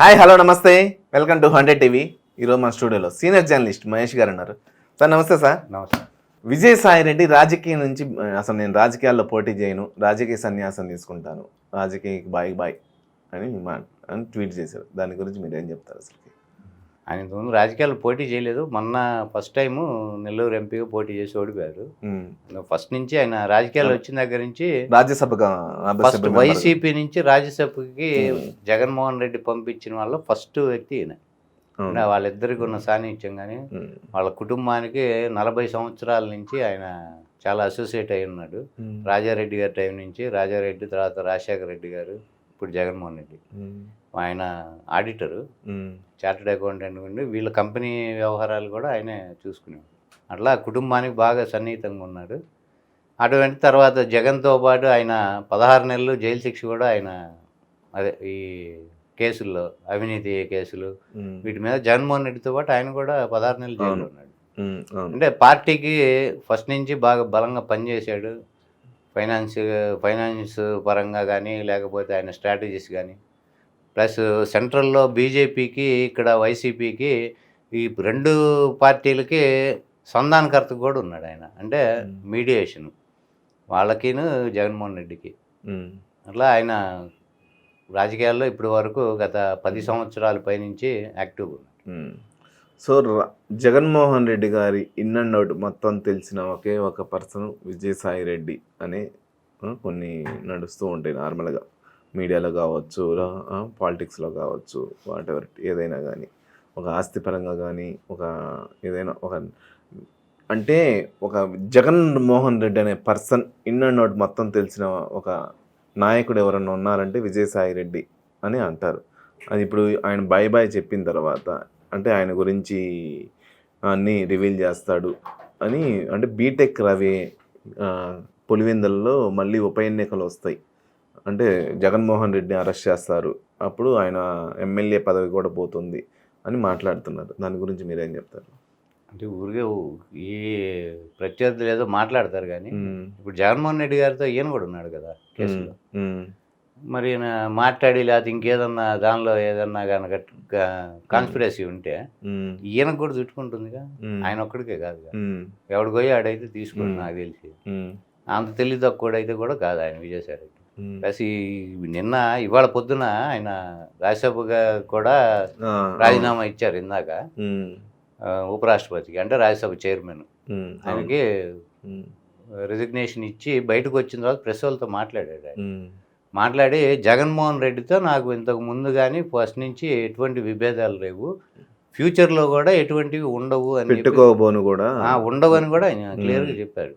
Hi hello నమస్తే. Welcome to hundred TV ఈరోజు మన స్టూడియోలో సీనియర్ జర్నలిస్ట్ మహేష్ గారు ఉన్నారు. సార్ నమస్తే సార్ నమస్తే. విజయసాయి రెడ్డి రాజకీయం నుంచి అసలు నేను రాజకీయాల్లో పోటీ చేయను రాజకీయ సన్యాసం తీసుకుంటాను రాజకీయ బాయ్ బాయ్ అని ట్వీట్ చేశారు. దాని గురించి మీరు ఏం చెప్తారు అసలు ఆయన ఇంతకుముందు రాజకీయాలు పోటీ చేయలేదు మొన్న ఫస్ట్ టైం నెల్లూరు ఎంపీగా పోటీ చేసి ఓడిపోయారు. ఫస్ట్ నుంచి ఆయన రాజకీయాలు వచ్చిన దగ్గర నుంచి ఫస్ట్ రాజ్యసభ member. వైసీపీ నుంచి రాజ్యసభకి. జగన్మోహన్ రెడ్డి పంపించిన వాళ్ళ ఫస్ట్ వ్యక్తి ఈయన వాళ్ళిద్దరికి ఉన్న సాన్నిధ్యం కానీ. వాళ్ళ కుటుంబానికి నలభై సంవత్సరాల నుంచి ఆయన చాలా అసోసియేట్ అయి ఉన్నాడు. రాజారెడ్డి గారి టైం నుంచి రాజారెడ్డి తర్వాత రాజశేఖర రెడ్డి గారు ఇప్పుడు జగన్మోహన్ రెడ్డి. ఆయన ఆడిటరు. చార్టెడ్ అకౌంటెంట్ ఉండి వీళ్ళ కంపెనీ వ్యవహారాలు కూడా ఆయనే చూసుకునేవాడు అట్లా కుటుంబానికి బాగా సన్నిహితంగా ఉన్నాడు అటువంటి తర్వాత జగన్తో పాటు ఆయన పదహారు నెలలు జైలు శిక్ష కూడా ఆయన అదే ఈ కేసుల్లో అవినీతి కేసులు. వీటి మీద జగన్మోహన్ రెడ్డితో పాటు ఆయన కూడా పదహారు నెలలు అవును. ఉన్నాడు. అంటే పార్టీకి ఫస్ట్ నుంచి బాగా బలంగా పనిచేశాడు ఫైనాన్స్ ఫైనాన్స్ పరంగా కానీ లేకపోతే ఆయన స్ట్రాటజీస్ కానీ ప్లస్ సెంట్రల్లో బీజేపీకి ఇక్కడ వైసీపీకి ఈ రెండు పార్టీలకి సంధానకర్త కూడా ఉన్నాడు ఆయన అంటే. మీడియేషన్ వాళ్ళకిను జగన్మోహన్ రెడ్డికి. అట్లా ఆయన రాజకీయాల్లో ఇప్పటి వరకు గత పది సంవత్సరాల పైనుంచి మ్మ్. సో జగన్మోహన్ రెడ్డి గారి ఇన్ అండ్ అవుట్ మొత్తం తెలిసిన ఒకే ఒక పర్సన్ విజయసాయి రెడ్డి అనే కొన్ని నడుస్తూ ఉంటాయి నార్మల్గా మీడియాలో కావచ్చు పాలిటిక్స్లో కావచ్చు వాట్ ఎవర్ ఏదైనా కానీ ఒక ఆస్తిపరంగా కానీ ఒక ఏదైనా ఒక అంటే ఒక జగన్ మోహన్ రెడ్డి అనే పర్సన్ ఇన్ అండ్ అవుట్ మొత్తం తెలిసిన ఒక నాయకుడు ఎవరన్నా ఉన్నారంటే విజయసాయి రెడ్డి అని అంటారు. అది ఇప్పుడు ఆయన బాయ్ బాయ్ చెప్పిన తర్వాత అంటే ఆయన గురించి అన్నీ రివీల్ చేస్తాడు అని అంటే బీటెక్ రవి ఆ, మళ్ళీ ఉప ఎన్నికలు వస్తాయి. అంటే జగన్మోహన్ రెడ్డిని అరెస్ట్ చేస్తారు అప్పుడు ఆయన ఎమ్మెల్యే పదవి కూడా పోతుంది అని మాట్లాడుతున్నారు దాని గురించి మీరేం చెప్తారు అంటే ఊరికే ఈ ప్రత్యర్థులు ఏదో మాట్లాడతారు కానీ. ఇప్పుడు జగన్మోహన్ రెడ్డి గారితో ఈయన కూడా ఉన్నాడు కదా కేసులో. మరి ఈయన మాట్లాడి లేకపోతే ఇంకేదన్నా దానిలో ఏదన్నా కనుక కాన్స్పిరసీ ఉంటే. ఈయనకు కూడా చుట్టుకుంటుందిగా. ఆయన ఒక్కడికే కాదు మ్మ్. ఎవడు పోయి ఆడైతే తీసుకోండి మ్మ్. నాకు తెలిసి. అంత తెలివి తక్కువడైతే కూడా కాదు ఆయన విజయసాయి. ప్లస్ నిన్న ఇవాళ పొద్దున ఆయన రాజ్యసభగా కూడా రాజీనామా ఇచ్చారు ఇందాక ఉపరాష్ట్రపతికి అంటే రాజ్యసభ చైర్మన్. ఆయనకి. రిజిగ్నేషన్ ఇచ్చి బయటకు వచ్చిన తర్వాత ప్రెస్ వాళ్ళతో మాట్లాడాడు ఆయన. మాట్లాడి జగన్మోహన్ రెడ్డితో నాకు ఇంతకు ముందు కానీ ఫస్ట్ నుంచి ఎటువంటి విభేదాలు లేవు ఫ్యూచర్లో కూడా ఎటువంటివి ఉండవు అని పెట్టుకోబోను కూడా ఉండవు అని కూడా ఆయన క్లియర్గా చెప్పాడు.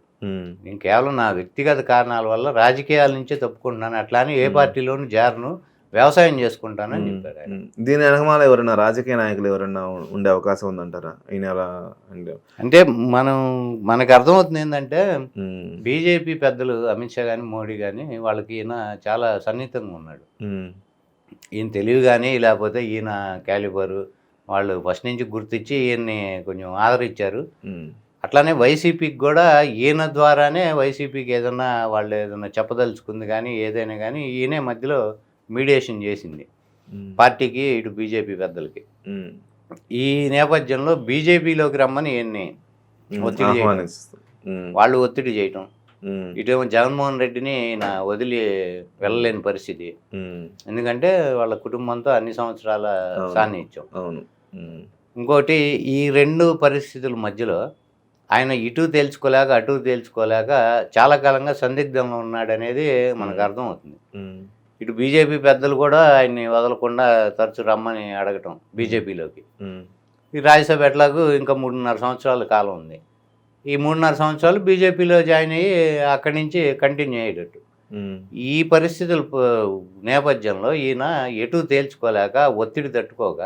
నేను కేవలం నా వ్యక్తిగత కారణాల వల్ల రాజకీయాల నుంచే తప్పుకుంటున్నాను అట్లా అని ఏ. పార్టీలోనూ జారను వ్యవసాయం చేసుకుంటానని. చెప్పాడు ఆయన. దీని వెనకమాల ఎవరైనా రాజకీయ నాయకులు ఎవరైనా ఉండే అవకాశం ఉందంటారా ఈయన అలా అంటే అంటే మనం మనకు అర్థమవుతుంది ఏంటంటే. బీజేపీ పెద్దలు అమిత్ షా కానీ మోడీ కానీ వాళ్ళకి ఈయన చాలా సన్నిహితంగా ఉన్నాడు. ఈయన తెలివి కానీ లేకపోతే ఈయన క్యాలిబరు వాళ్ళు ఫస్ట్ నుంచి గుర్తించి ఈయన్ని కొంచెం ఆదరించారు. అట్లానే వైసీపీకి కూడా ఈయన ద్వారానే వైసీపీకి ఏదన్నా వాళ్ళు ఏదన్నా చెప్పదలుచుకుంది కానీ ఏదైనా కానీ ఈయనే మధ్యలో మీడియేషన్ చేసింది. పార్టీకి ఇటు బీజేపీ పెద్దలకి. ఈ నేపథ్యంలో బీజేపీలోకి రమ్మని ఈయన్ని. ఒత్తిడి. వాళ్ళు ఒత్తిడి చేయటం. ఇటేమో జగన్మోహన్ రెడ్డిని నా వదిలి వెళ్ళలేని పరిస్థితి. ఎందుకంటే వాళ్ళ కుటుంబంతో అన్ని సంవత్సరాల. సాన్నిహిత్యం అవును. ఇంకోటి ఈ రెండు పరిస్థితుల మధ్యలో ఆయన ఇటు తేల్చుకోలేక అటు తేల్చుకోలేక చాలా కాలంగా సందిగ్ధంలో ఉన్నాడనేది మనకు మ్మ్. అర్థమవుతుంది మ్మ్. ఇటు బీజేపీ పెద్దలు కూడా ఆయన్ని వదలకుండా తరచు రమ్మని అడగటం బీజేపీలోకి. ఈ రాజ్యసభ ఎట్లాగూ ఇంకా మూడున్నర సంవత్సరాల కాలం ఉంది ఈ మూడున్నర సంవత్సరాలు బీజేపీలో జాయిన్ అయ్యి అక్కడి నుంచి కంటిన్యూ అయ్యేటట్టు. ఈ పరిస్థితుల నేపథ్యంలో ఈయన ఎటు తేల్చుకోలేక ఒత్తిడి తట్టుకోక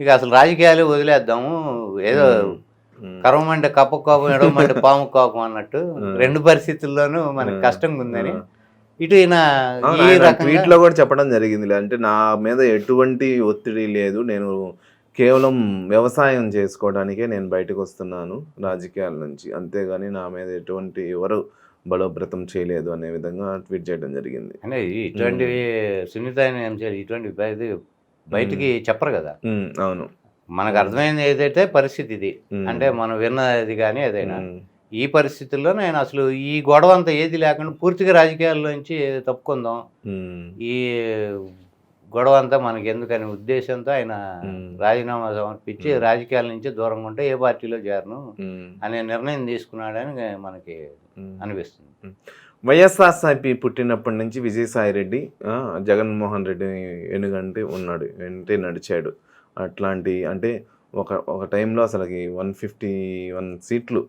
ఇక అసలు రాజకీయాలు వదిలేద్దాము ఏదో. కరవమంటే కప్ప కోపం ఎడవమంటే పాము కోపం అన్నట్టు. రెండు పరిస్థితుల్లోనూ మనకి. కష్టంగా ఉందని. ఇటు ఈయన అవును, ఈ ఆయన రకంగా ట్వీట్లో కూడా చెప్పడం జరిగింది అంటే నా మీద ఎటువంటి ఒత్తిడి లేదు నేను కేవలం వ్యవసాయం చేసుకోవడానికే నేను బయటకు వస్తున్నాను రాజకీయాల నుంచి. అంతేగాని నా మీద ఎటువంటి ఎవరు బలోపేతం చేయలేదు అనే విధంగా ట్వీట్ చేయడం జరిగింది. అంటే ఇటువంటి అంశాలు ఇటువంటి బయటికి చెప్పరు కదా. అవును. మనకు అర్థమైంది ఏదైతే పరిస్థితి ఇది. అంటే మనం విన్నది కానీ ఏదైనా. ఈ పరిస్థితుల్లో నేను అసలు ఈ గొడవ అంతా ఏది లేకుండా పూర్తిగా రాజకీయాల్లోంచి తప్పుకుందాం. ఈ గొడవ అంతా మనకి ఎందుకని ఉద్దేశంతో ఆయన రాజీనామా సమర్పించి. రాజకీయాల నుంచి దూరంగా ఉంటే ఏ పార్టీలో చేరను అనే నిర్ణయం తీసుకున్నాడని మనకి. అనిపిస్తుంది. వైఎస్ఆర్సీపీ పుట్టినప్పటి నుంచి విజయసాయి రెడ్డి జగన్మోహన్ రెడ్డి వెనుగంటే ఉన్నాడు వెంటే నడిచాడు. అట్లాంటి అంటే ఒక ఒక టైంలో అసలుకి వన్ ఫిఫ్టీ వన్ సీట్లు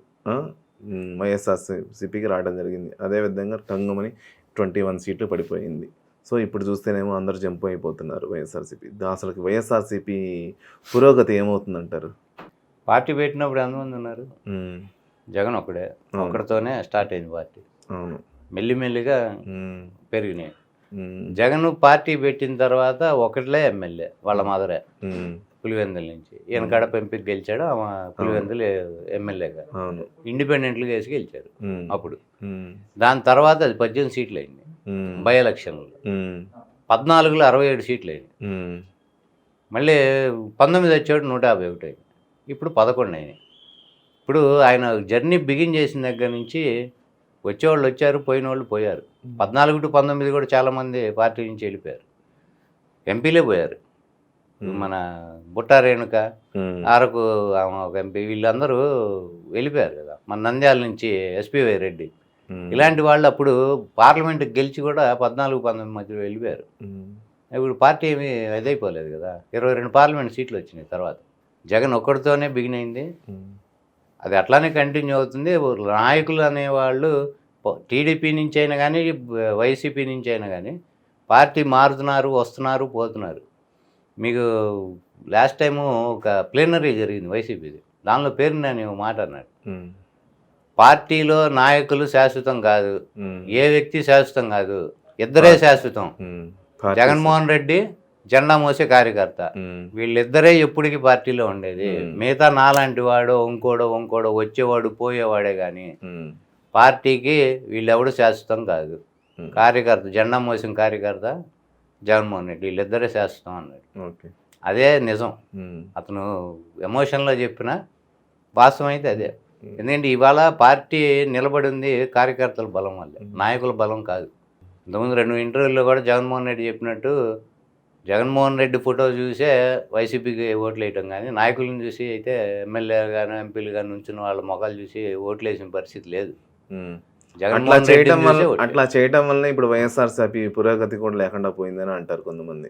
వైఎస్ఆర్సీపీకి రావడం జరిగింది. అదేవిధంగా టంగుమని ట్వంటీ వన్ సీట్లు పడిపోయింది. సో ఇప్పుడు చూస్తేనేమో అందరూ జంప్ అయిపోతున్నారు వైఎస్ఆర్సీపీ. అసలుకి వైఎస్ఆర్సీపీ పురోగతి ఏమవుతుందంటారు? పార్టీ పెట్టినప్పుడు ఎంతమంది ఉన్నారు? జగన్ ఒకడే అవును. ఒకటితోనే స్టార్ట్ అయింది పార్టీ. అవును. మెల్లిమెల్లిగా పెరిగినాయి. జగన్ పార్టీ పెట్టిన తర్వాత ఒకటిలే ఎమ్మెల్యే వాళ్ళ మదరే పులివెందుల నుంచి. ఈయన కడప ఎంపీకి గెలిచాడు ఆమె పులివెందులు ఎమ్మెల్యేగా. అవును. ఇండిపెండెంట్గా వేసి గెలిచారు అప్పుడు. దాని తర్వాత అది పద్దెనిమిది సీట్లు అయింది. బై ఎలక్షన్లో పద్నాలుగులో అరవై ఏడు సీట్లు అయింది మళ్ళీ పంతొమ్మిది వచ్చాడు నూట యాభై ఒకటి అయింది ఇప్పుడు పదకొండు అయినాయి. ఇప్పుడు ఆయన జర్నీ బిగిన్ చేసిన దగ్గర నుంచి వచ్చేవాళ్ళు వచ్చారు పోయిన వాళ్ళు పోయారు పద్నాలుగు టు పంతొమ్మిది కూడా చాలామంది పార్టీ నుంచి వెళ్ళిపోయారు. ఎంపీలే పోయారు. మన బుట్టా రేణుక ఆరకు ఆమె ఒక ఎంపీ వీళ్ళందరూ వెళ్ళిపోయారు కదా. మన నంద్యాల నుంచి ఎస్పీవై రెడ్డి. ఇలాంటి వాళ్ళు అప్పుడు పార్లమెంట్కి గెలిచి కూడా పద్నాలుగు పంతొమ్మిది మధ్యలో వెళ్ళిపోయారు. ఇప్పుడు పార్టీ ఏమీ అదైపోలేదు కదా. ఇరవై రెండు పార్లమెంట్ సీట్లు వచ్చినాయి తర్వాత. జగన్ ఒక్కడితోనే బిగిన్ అయింది. అది అట్లానే కంటిన్యూ అవుతుంది. నాయకులు అనేవాళ్ళు టీడీపీ నుంచి అయినా కానీ వైసీపీ నుంచి అయినా కానీ పార్టీ మారుతున్నారు వస్తున్నారు పోతున్నారు. మీకు లాస్ట్ టైము ఒక ప్లేనరీ జరిగింది వైసీపీది. దానిలో పేరు నేను మాట అన్నాడు. పార్టీలో నాయకులు శాశ్వతం కాదు. ఏ వ్యక్తి శాశ్వతం కాదు. ఇద్దరే శాశ్వతం. జగన్మోహన్ రెడ్డి జెండా మోసే కార్యకర్త. వీళ్ళిద్దరే ఎప్పటికీ పార్టీలో ఉండేది. మిగతా నాలాంటి వాడు ఇంకోడో ఇంకోడో వచ్చేవాడు పోయేవాడే కానీ పార్టీకి వీళ్ళెవడు శాశ్వతం కాదు. కార్యకర్త జెండా మోసిన కార్యకర్త జగన్మోహన్ రెడ్డి. వీళ్ళిద్దరే శాశ్వతం అన్నాడు. ఓకే. అదే నిజం. అతను ఎమోషన్లో చెప్పిన వాస్తవం అయితే అదే. ఎందుకంటే ఇవాళ పార్టీ నిలబడి ఉంది కార్యకర్తల బలం వల్లే. నాయకుల బలం కాదు. ఇంతకుముందు రెండు ఇంటర్వ్యూల్లో కూడా జగన్మోహన్ రెడ్డి చెప్పినట్టు జగన్మోహన్ రెడ్డి ఫోటో చూసే వైసీపీకి ఓట్లు వేయటం కానీ నాయకులను చూసి అయితే ఎమ్మెల్యే కానీ ఎంపీలు కానీ నుంచిన వాళ్ళ మొఖాలు చూసి ఓట్లు వేసిన పరిస్థితి లేదు. అట్లా చేయటం వల్ల అట్లా చేయటం వల్ల ఇప్పుడు వైఎస్ఆర్సీపీ పురోగతి కూడా లేకుండా పోయిందని అంటారు కొంతమంది.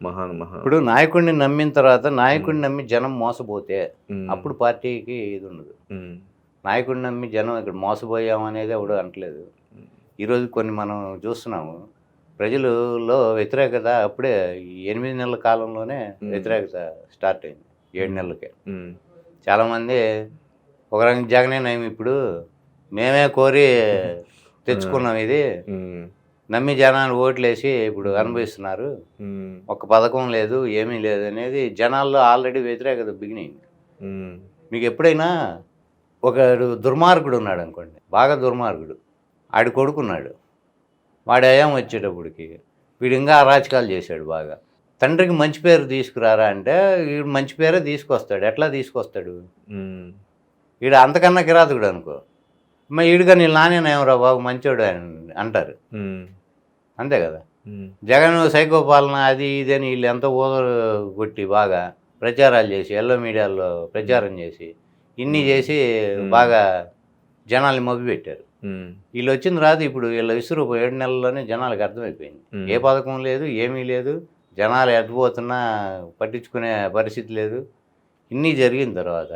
మహాన్ మహా ఇప్పుడు నాయకుడిని నమ్మిన తర్వాత నాయకుడిని నమ్మి జనం మోసపోతే అప్పుడు పార్టీకి ఇది ఉండదు. నాయకుడిని నమ్మి జనం ఇక్కడ మోసపోయాం అనేది ఎవడు అంటలేదు ఈరోజు కొన్ని మనం చూస్తున్నాము. ప్రజలలో వ్యతిరేకత అప్పుడే ఎనిమిది నెలల కాలంలోనే. వ్యతిరేకత స్టార్ట్ అయింది. ఏడు నెలలకే. చాలామంది ఒక రంగ జగనే నయం ఇప్పుడు. మేమే కోరి తెచ్చుకున్నాం ఇది. నమ్మి జనాలు ఓట్లేసి ఇప్పుడు అనుభవిస్తున్నారు. ఒక పథకం లేదు ఏమీ లేదు అనేది జనాల్లో ఆల్రెడీ వ్యతిరేకత బిగినైంది. ఉమ్, మీకు ఎప్పుడైనా ఒక దుర్మార్గుడు ఉన్నాడు అనుకోండి బాగా దుర్మార్గుడు ఆడి కొడుకున్నాడు వాడి అయం వచ్చేటప్పటికి వీడు ఇంకా అరాచకాలు చేశాడు బాగా. తండ్రికి మంచి పేరు తీసుకురారా అంటే వీడు మంచి పేరే తీసుకొస్తాడు ఎట్లా తీసుకొస్తాడు? వీడు అంతకన్నా కిరాతకుడు అనుకో. మరి ఈడుగా నీ నానేనేమరా బాబు మంచోడు అని అంటారు. అంతే కదా? జగన్ సైకో పాలన అది ఇది అని వీళ్ళు ఎంతో ఊదరు కొట్టి బాగా ప్రచారాలు చేసి ఎల్లో మీడియాలో ప్రచారం చేసి ఇన్ని చేసి. బాగా జనాల్ని మభ్యపెట్టారు వీళ్ళు వచ్చిన రాదు ఇప్పుడు వీళ్ళ విసురు ఏడు నెలల్లోనే జనాలకు అర్థమైపోయింది. ఏ పథకం లేదు ఏమీ లేదు జనాలు ఎట్టుపోతున్నా పట్టించుకునే పరిస్థితి లేదు. ఇన్ని జరిగిన తర్వాత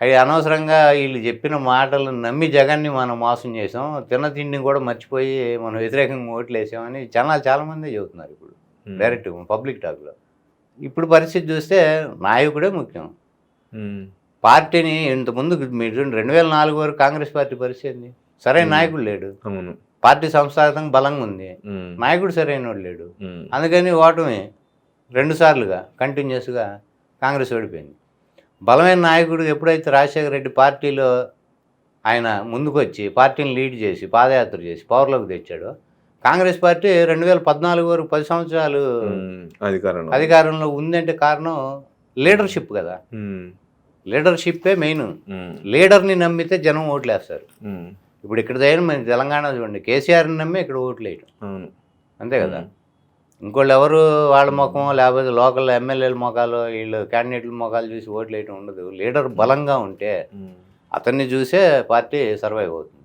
అవి అనవసరంగా వీళ్ళు చెప్పిన మాటలు నమ్మి జగన్ని మనం మోసం చేసాం తిన్న తిండిని కూడా మర్చిపోయి మనం వ్యతిరేకంగా ఓట్లు వేసామని జనాలు చాలామంది చెబుతున్నారు ఇప్పుడు. డైరెక్ట్ పబ్లిక్ టాక్లో. ఇప్పుడు పరిస్థితి చూస్తే నాయకుడే ముఖ్యం. పార్టీని ఇంతకుముందు మీరు రెండు వేల నాలుగు వరకు కాంగ్రెస్ పార్టీ పరిస్థితి సరైన. నాయకుడు లేడు. అవును. పార్టీ సంస్థాగతంగా బలంగా ఉంది. నాయకుడు సరైనోడు లేడు. అందుకని ఓటమి రెండు సార్లుగా కంటిన్యూస్గా కాంగ్రెస్ ఓడిపోయింది. బలమైన నాయకుడు ఎప్పుడైతే రాజశేఖర రెడ్డి పార్టీలో ఆయన ముందుకొచ్చి పార్టీని లీడ్ చేసి పాదయాత్ర చేసి పవర్లోకి తెచ్చాడో కాంగ్రెస్ పార్టీ రెండు వేల పద్నాలుగు వరకు పది సంవత్సరాలు అధికారంలో. అధికారంలో ఉందంటే కారణం లీడర్షిప్ కదా. లీడర్షిప్పే మెయిన్. లీడర్ని నమ్మితే జనం ఓట్లేస్తారు. ఇప్పుడు ఇక్కడ దగ్గర మన తెలంగాణ చూడండి కేసీఆర్ని నమ్మి ఇక్కడ ఓట్లు వేయటం అవును. అంతే కదా? ఇంకోళ్ళు ఎవరు వాళ్ళ ముఖం లేకపోతే లోకల్ ఎమ్మెల్యేల ముఖాలు వీళ్ళు క్యాండిడేట్ల ముఖాలు చూసి ఓట్లు వేయటం ఉండదు. లీడర్ బలంగా ఉంటే అతన్ని చూసే పార్టీ సర్వైవ్ అవుతుంది.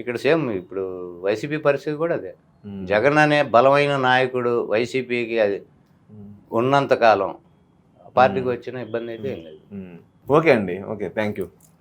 ఇక్కడ సేమ్ ఇప్పుడు వైసీపీ పరిస్థితి కూడా అదే. జగన్ అనే బలమైన నాయకుడు వైసీపీకి అది ఉన్నంతకాలం పార్టీకి వచ్చిన ఇబ్బంది అయితే ఏం లేదు. ఓకే అండి. ఓకే. Thank you